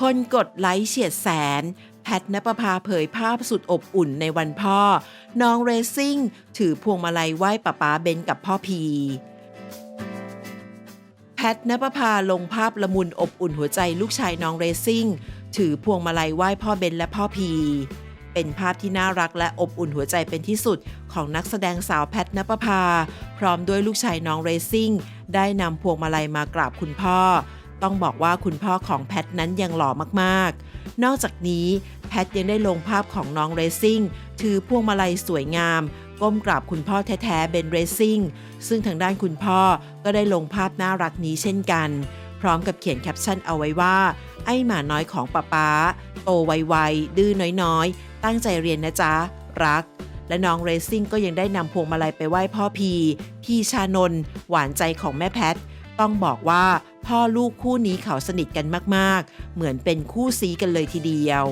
คนกดไลค์เฉียดแสน แพทนปภาเผยภาพสุดอบอุ่นในวันพ่อ น้องเรซิ่ง ถือพวงมาลัยไหว้ป้าป๊าเบนกับพ่อพีแพทนปภาลงภาพละมุนอบอุ่นหัวใจลูกชายน้องเรซิ่ง ถือพวงมาลัยไหว้พ่อเบนและพ่อพี เป็นภาพที่น่ารักและอบอุ่นหัวใจเป็นที่สุดของนักแสดงสาวแพทนปภา พร้อมด้วยลูกชายน้องเรซิ่งได้นำพวงมาลัยมากราบคุณพ่อ ต้องบอกว่าคุณพ่อของแพทนั้นยังหล่อมากๆ นอกจากนี้แพทยังได้ลงภาพของน้องเรซิ่งถือพวงมาลัยสวยงาม ก้มกราบคุณพ่อแท้ๆเบนเรซิ่งซึ่งทางด้านคุณพ่อก็ได้ลงภาพน่ารักนี้เช่นกัน พร้อมกับเขียนแคปชั่นเอาไว้ว่า ไอ้หมาน้อยของป้าป๊าโตไวๆดื้อน้อยๆ ตั้งใจเรียนนะจ๊ะ รัก และน้องเรซิ่งก็ยังได้นำพวงมาลัยไปไหว้พ่อพี พี่ชานนหวานใจของแม่แพท ต้องบอกว่าพ่อลูกคู่นี้เขาสนิทกันมากๆ เหมือนเป็นคู่ซีกันเลยทีเดียว